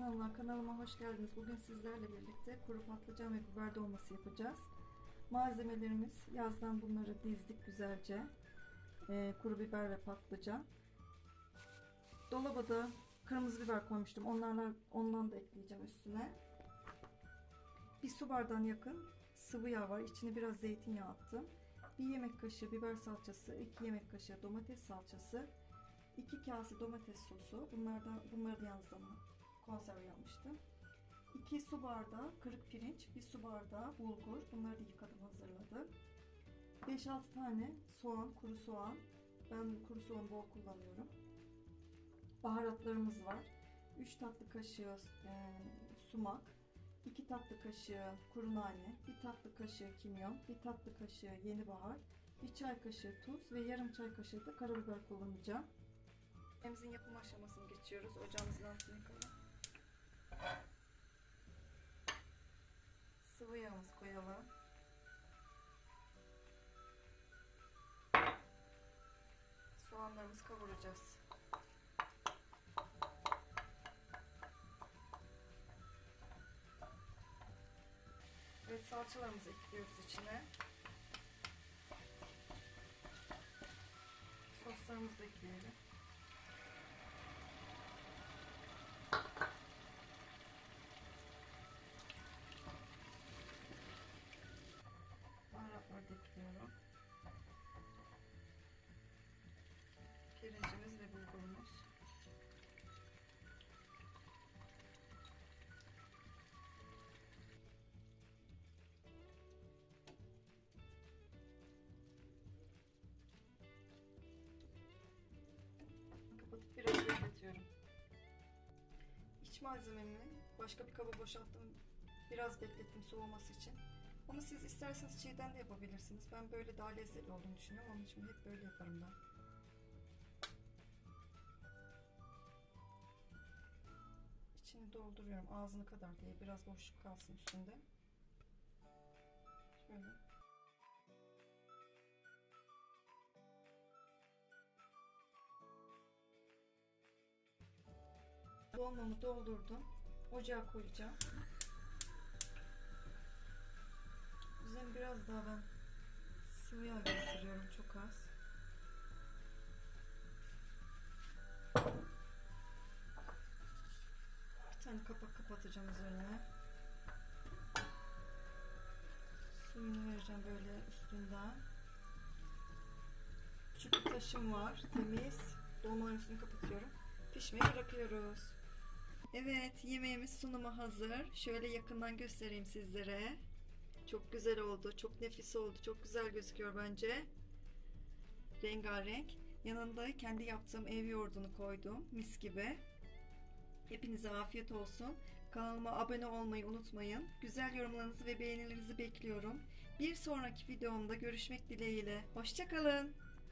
Evet kanalıma hoş geldiniz. Bugün sizlerle birlikte kuru patlıcan ve biber dolması yapacağız. Malzemelerimiz yazdan bunları dizdik güzelce. Ee, kuru biber ve patlıcan. Dolaba da kırmızı biber koymuştum. Onlarla, ondan da ekleyeceğim üstüne. Bir su bardağına yakın sıvı yağ var. İçine biraz zeytinyağı attım. Bir yemek kaşığı biber salçası, iki yemek kaşığı domates salçası, 2 kase domates sosu. Bunlardan bunları da yalnız konserve yapmıştım. 2 su bardağı kırık pirinç, 1 su bardağı bulgur. Bunları da yıkadım, hazırladım. 5-6 tane soğan, kuru soğan. Ben kuru soğan bol kullanıyorum. Baharatlarımız var. 3 tatlı kaşığı e, sumak, 2 tatlı kaşığı kuru nane, 1 tatlı kaşığı kimyon, 1 tatlı kaşığı yeni bahar, 1 çay kaşığı tuz ve yarım çay kaşığı da karabiber kullanacağım. Yemeğimizin yapım aşamasını geçiyoruz. Ocağımızın altını yakalım. Sıvı yağımız koyalım. Soğanlarımızı kavuracağız. Evet salçalarımızı ekliyoruz içine. Soslarımızı da ekleyelim. Baharatları da ekliyorum. Pirincimiz ve bulgurumuz. Kapatıp biraz bekletiyorum. İç malzememi başka bir kaba boşalttım. Biraz beklettim soğuması için. Ama siz isterseniz çiğden de yapabilirsiniz. Ben böyle daha lezzetli olduğunu düşünüyorum. Onun için hep böyle yaparım ben. İçini dolduruyorum ağzına kadar diye. Biraz boşluk kalsın üstünde. Şöyle. Dolmamı doldurdum. Ocağa koyacağım. Üzerine biraz daha ben yağ gezdiriyorum çok az. Bir tane kapak kapatacağım üzerine. Suyunu vereceğim böyle üstünden. Küçük bir taşım var. Temiz. Dolmaların üstünü kapatıyorum. Pişmeye bırakıyoruz. Evet yemeğimiz sunuma hazır. Şöyle yakından göstereyim sizlere. Çok güzel oldu. Çok nefis oldu. Çok güzel gözüküyor bence. Rengarenk. Yanında kendi yaptığım ev yoğurdunu koydum. Mis gibi. Hepinize afiyet olsun. Kanalıma abone olmayı unutmayın. Güzel yorumlarınızı ve beğenilerinizi bekliyorum. Bir sonraki videomda görüşmek dileğiyle. Hoşçakalın.